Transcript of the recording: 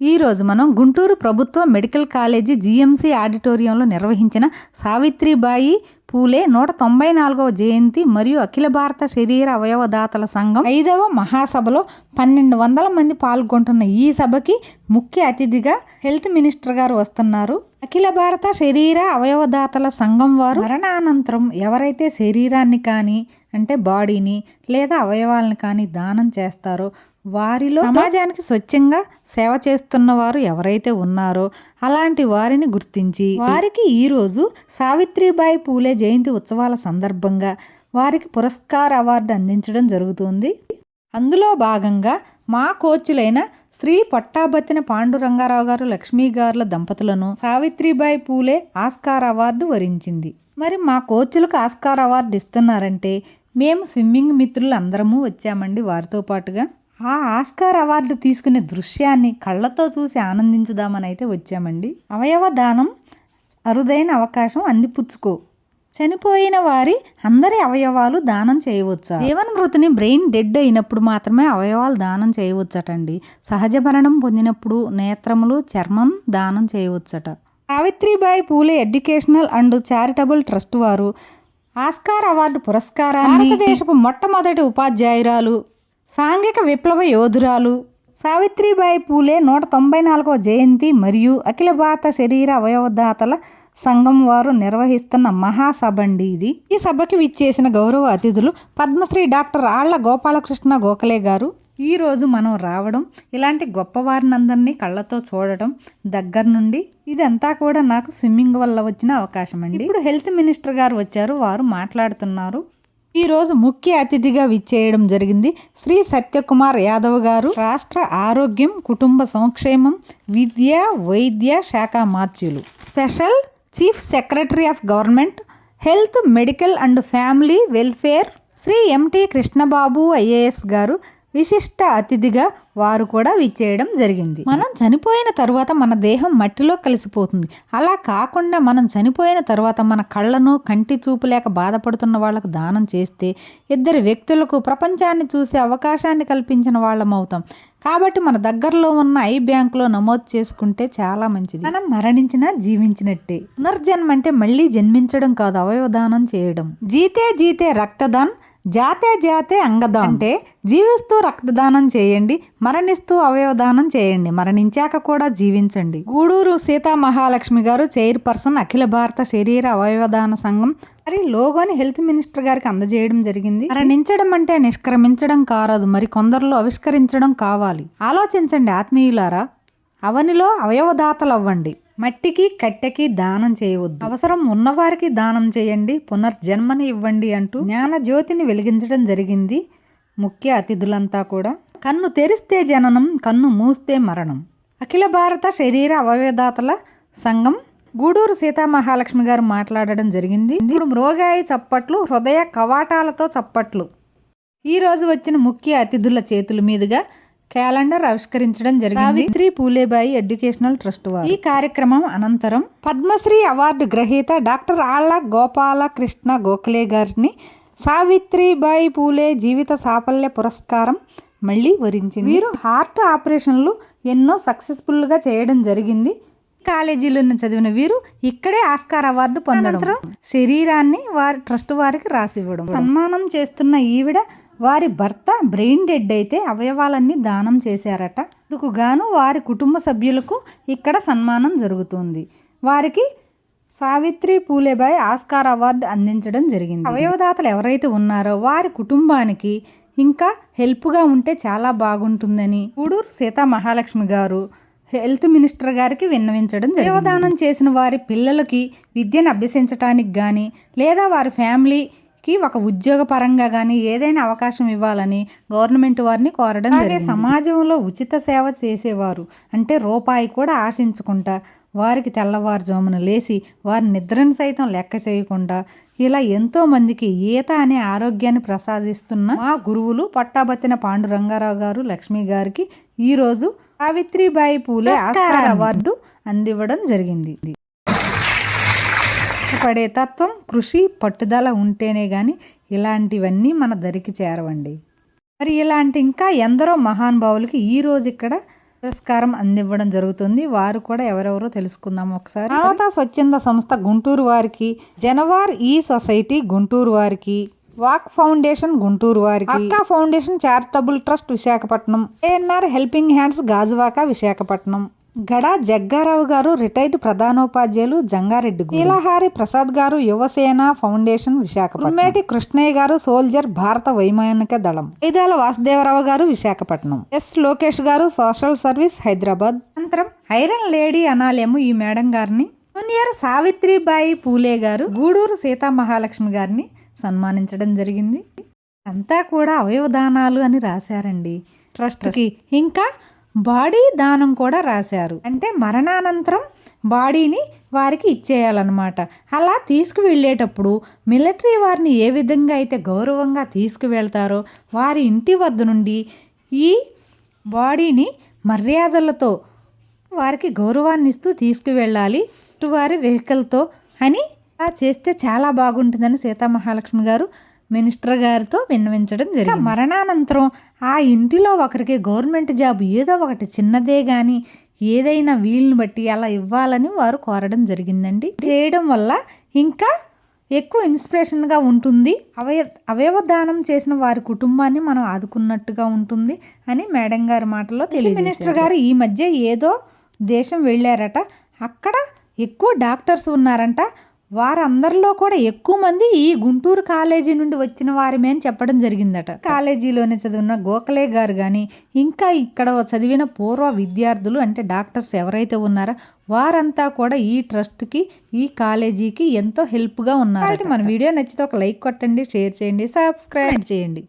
ఈరోజు మనం గుంటూరు ప్రభుత్వ మెడికల్ కాలేజీ జీఎంసీ ఆడిటోరియంలో నిర్వహించిన సావిత్రిబాయి పూలే నూట తొంభై నాలుగవ జయంతి మరియు అఖిల భారత శరీర అవయవదాతల సంఘం ఐదవ మహాసభలో పన్నెండు వందల మంది పాల్గొంటున్న ఈ సభకి ముఖ్య అతిథిగా హెల్త్ మినిస్టర్ గారు వస్తున్నారు. అఖిల భారత శరీర అవయవదాతల సంఘం వారు మరణానంతరం ఎవరైతే శరీరాన్ని కానీ అంటే బాడీని లేదా అవయవాలను కానీ దానం చేస్తారో వారిలో సమాజానికి స్వచ్ఛంగా సేవ చేస్తున్న వారు ఎవరైతే ఉన్నారో అలాంటి వారిని గుర్తించి వారికి ఈరోజు సావిత్రిబాయి పూలే జయంతి ఉత్సవాల సందర్భంగా వారికి పురస్కార అవార్డు అందించడం జరుగుతుంది. అందులో భాగంగా మా కోచ్లైన శ్రీ పట్టాబత్తిన పాండురంగారావు గారు లక్ష్మీ గారుల దంపతులను సావిత్రిబాయి పూలే ఆస్కార్ అవార్డు వరించింది. మరి మా కోచ్లకు ఆస్కార్ అవార్డు ఇస్తున్నారంటే మేము స్విమ్మింగ్ మిత్రులు అందరము వచ్చామండి వారితో పాటుగా. ఆ ఆస్కార్ అవార్డు తీసుకునే దృశ్యాన్ని కళ్ళతో చూసి ఆనందించుదామని అయితే వచ్చామండి. అవయవ దానం అరుదైన అవకాశం అందిపుచ్చుకో. చనిపోయిన వారి అందరి అవయవాలు దానం చేయవచ్చా? జీవన మృతిని బ్రెయిన్ డెడ్ అయినప్పుడు మాత్రమే అవయవాలు దానం చేయవచ్చటండి. సహజ మరణం పొందినప్పుడు నేత్రములు చర్మం దానం చేయవచ్చట. Savitribai Phule educational and charitable trust వారు. ఆస్కార్ అవార్డు పురస్కారాన్ని భారతదేశపు మొట్టమొదటి ఉపాధ్యాయురాలు సాంఘిక విప్లవ యోధురాలు సావిత్రిబాయి పూలే నూట తొంభై నాలుగవ జయంతి మరియు అఖిల భారత శరీర అవయవదాతల సంఘం వారు నిర్వహిస్తున్న మహాసభ అండి ఇది. ఈ సభకి విచ్చేసిన గౌరవ అతిథులు పద్మశ్రీ డాక్టర్ ఆళ్ళ గోపాలకృష్ణ గోఖలే గారు. ఈ రోజు మనం రావడం ఇలాంటి గొప్పవారినందరినీ కళ్ళతో చూడటం దగ్గర నుండి ఇదంతా కూడా నాకు స్విమ్మింగ్ వల్ల వచ్చిన అవకాశం అండి. ఇప్పుడు హెల్త్ మినిస్టర్ గారు వచ్చారు వారు మాట్లాడుతున్నారు. ఈరోజు ముఖ్య అతిథిగా విచ్చేయడం జరిగింది శ్రీ సత్యకుమార్ యాదవ్ గారు. రాష్ట్ర ఆరోగ్యం కుటుంబ సంక్షేమం విద్య వైద్య శాఖ మార్చులు special chief secretary of government health medical and family welfare Shri M T Krishnababu IAS గారు. విశిష్ట అతిథిగా వారు కూడా విచ్చేయడం జరిగింది. మనం చనిపోయిన తర్వాత మన దేహం మట్టిలో కలిసిపోతుంది. అలా కాకుండా మనం చనిపోయిన తర్వాత మన కళ్ళను కంటి చూపు లేక బాధపడుతున్న వాళ్ళకు దానం చేస్తే ఇద్దరు వ్యక్తులకు ప్రపంచాన్ని చూసే అవకాశాన్ని కల్పించిన వాళ్ళం అవుతాం. కాబట్టి మన దగ్గరలో ఉన్న ఐ బ్యాంకులో నమోదు చేసుకుంటే చాలా మంచిది. మనం మరణించినా జీవించినట్టే. పునర్జన్మ అంటే మళ్ళీ జన్మించడం కాదు అవయవదానం చేయడం. జీతే జీతే రక్తదాన్ జాతే జాతే అంగదం. అంటే జీవిస్తూ రక్తదానం చేయండి మరణిస్తూ అవయవదానం చేయండి మరణించాక కూడా జీవించండి. గూడూరు సీతా మహాలక్ష్మి గారు చైర్పర్సన్ అఖిల భారత శరీర అవయవదాన సంఘం. మరి లోగోని హెల్త్ మినిస్టర్ గారికి అందజేయడం జరిగింది. మరణించడం అంటే నిష్క్రమించడం కారదు మరి కొందరిలో ఆవిష్కరించడం కావాలి. ఆలోచించండి ఆత్మీయులారా అవనిలో అవయవదాతలు అవ్వండి మట్టికి కట్టెకి దానం చేయవద్దు. అవసరం ఉన్నవారికి దానం చేయండి పునర్జన్మని ఇవ్వండి అంటూ జ్ఞాన జ్యోతిని వెలిగించడం జరిగింది ముఖ్య అతిథులంతా కూడా. కన్ను తెరిస్తే జననం కన్ను మూస్తే మరణం. అఖిల భారత శరీర అవయవదాతల సంఘం గూడూరు సీతామహాలక్ష్మి గారు మాట్లాడడం జరిగింది. ఇప్పుడు మ్రోగాయి చప్పట్లు హృదయ కవాటాలతో చప్పట్లు. ఈ రోజు వచ్చిన ముఖ్య అతిథుల చేతుల మీదుగా క్యాలెండర్ ఆవిష్కరించడం జరిగింది. సావిత్రి పూలేబాయి ఎడ్యుకేషనల్ ట్రస్ట్ వారు. ఈ కార్యక్రమం అనంతరం పద్మశ్రీ అవార్డు గ్రహీత డాక్టర్ ఆళ్ళ గోపాల కృష్ణ గోఖలే గారిని సావిత్రిబాయి పూలే జీవిత సాఫల్య పురస్కారం మళ్ళీ వరించింది. వీరు హార్ట్ ఆపరేషన్లు ఎన్నో సక్సెస్ఫుల్గా చేయడం జరిగింది. కాలేజీలో చదివిన వీరు ఇక్కడే ఆస్కార్ అవార్డు పొందడం. శరీరాన్ని వారి ట్రస్ట్ వారికి రాసివ్వడం. సన్మానం చేస్తున్న ఈవిడ వారి భర్త బ్రెయిన్ డెడ్ అయితే అవయవాలన్నీ దానం చేశారట. అందుకు గాను వారి కుటుంబ సభ్యులకు ఇక్కడ సన్మానం జరుగుతుంది. వారికి సావిత్రి పూలేబాయ్ ఆస్కార్ అవార్డు అందించడం జరిగింది. అవయవదాతలు ఎవరైతే ఉన్నారో వారి కుటుంబానికి ఇంకా హెల్ప్గా ఉంటే చాలా బాగుంటుందని గూడూరు సీతా మహాలక్ష్మి గారు హెల్త్ మినిస్టర్ గారికి విన్నవించడం దేవదానం చేసిన వారి పిల్లలకి విద్యను అభ్యసించడానికి కానీ లేదా వారి ఫ్యామిలీ ఫ్యామిలీకి ఒక ఉద్యోగ పరంగా కానీ ఏదైనా అవకాశం ఇవ్వాలని గవర్నమెంట్ వారిని కోరడం జరిగింది. సమాజంలో ఉచిత సేవ చేసేవారు అంటే రూపాయి కూడా ఆశించకుండా వారికి తెల్లవారుజామున లేచి వారి నిద్రను సైతం లెక్క చేయకుండా ఇలా ఎంతో మందికి ఈత అనే ఆరోగ్యాన్ని ప్రసాదిస్తున్న మా గురువులు పట్టాబత్తిన పాండురంగారావు గారు లక్ష్మి గారికి ఈరోజు సావిత్రిబాయి పూలే ఆస్కార్ అవార్డు అందివ్వడం జరిగింది. పడే తత్వం కృషి పట్టుదల ఉంటేనే కానీ ఇలాంటివన్నీ మన దరికి చేరవండి. మరి ఇలాంటి ఇంకా ఎందరో మహానుభావులకి ఈరోజు ఇక్కడ పురస్కారం అందివ్వడం జరుగుతుంది. వారు కూడా ఎవరెవరో తెలుసుకుందాం ఒకసారి. మానవతా స్వచ్ఛంద సంస్థ గుంటూరు వారికి జనవార్ ఈ సొసైటీ గుంటూరు వారికి వాక్ ఫౌండేషన్ గుంటూరు వారికి Akka foundation charitable trust Visakhapatnam ANR helping hands Gajuwaka Visakhapatnam. Gada Jaggarao garu retired ప్రధానోపాధ్యాయులు జంగారెడ్డి నీలహారి ప్రసాద్ గారు యువసేన ఫౌండేషన్ విశాఖపట్నం. మేటి కృష్ణయ్య గారు సోల్జర్ భారత వైమానిక దళం. ఐదాల వాసుదేవరావు గారు విశాఖపట్నం. ఎస్ లోకేష్ గారు సోషల్ సర్వీస్ హైదరాబాద్. అనంతరం ఐరన్ లేడీ అనాలేము ఈ మేడం గారిని. జూనియర్ సావిత్రిబాయి పూలే గారు గూడూరు సీతా మహాలక్ష్మి గారిని సన్మానించడం జరిగింది. అంతా కూడా అవయవదానాలు అని రాశారండి. ట్రస్ట్కి. ఇంకా బాడీ దానం కూడా రాశారు. అంటే మరణానంతరం బాడీని వారికి ఇచ్చేయాలన్నమాట. అలా తీసుకువెళ్ళేటప్పుడు మిలిటరీ వారిని ఏ విధంగా అయితే గౌరవంగా తీసుకువెళ్తారో వారి ఇంటి వద్ద నుండి ఈ బాడీని మర్యాదలతో వారికి గౌరవాన్ని ఇస్తూ తీసుకువెళ్ళాలి వారి వెహికల్తో అని అలా చేస్తే చాలా బాగుంటుందని సీతామహాలక్ష్మి గారు మినిస్టర్ గారితో విన్నవించడం జరిగింది. మరణానంతరం ఆ ఇంటిలో ఒకరికి గవర్నమెంట్ జాబ్ ఏదో ఒకటి చిన్నదే కానీ ఏదైనా వీలుని బట్టి అలా ఇవ్వాలని వారు కోరడం జరిగిందండి. చేయడం వల్ల ఇంకా ఎక్కువ ఇన్స్పిరేషన్గా ఉంటుంది. అవయ అవయవదానం చేసిన వారి కుటుంబాన్ని మనం ఆదుకున్నట్టుగా ఉంటుంది అని మేడం గారి మాటలో తెలియదు మినిస్టర్ గారు ఈ మధ్య ఏదో దేశం వెళ్ళారట. అక్కడ ఎక్కువ డాక్టర్స్ ఉన్నారంట. వారందరిలో కూడా ఎక్కువ మంది ఈ గుంటూరు కాలేజీ నుండి వచ్చిన వారిమే అని చెప్పడం జరిగిందట. కాలేజీలోనే చదివిన గోఖలే గారు కానీ ఇంకా ఇక్కడ చదివిన పూర్వ విద్యార్థులు అంటే డాక్టర్స్ ఎవరైతే ఉన్నారో వారంతా కూడా ఈ ట్రస్ట్కి ఈ కాలేజీకి ఎంతో హెల్ప్గా ఉన్నారు మన వీడియో నచ్చితే ఒక లైక్ కొట్టండి షేర్ చేయండి సబ్స్క్రైబ్ చేయండి.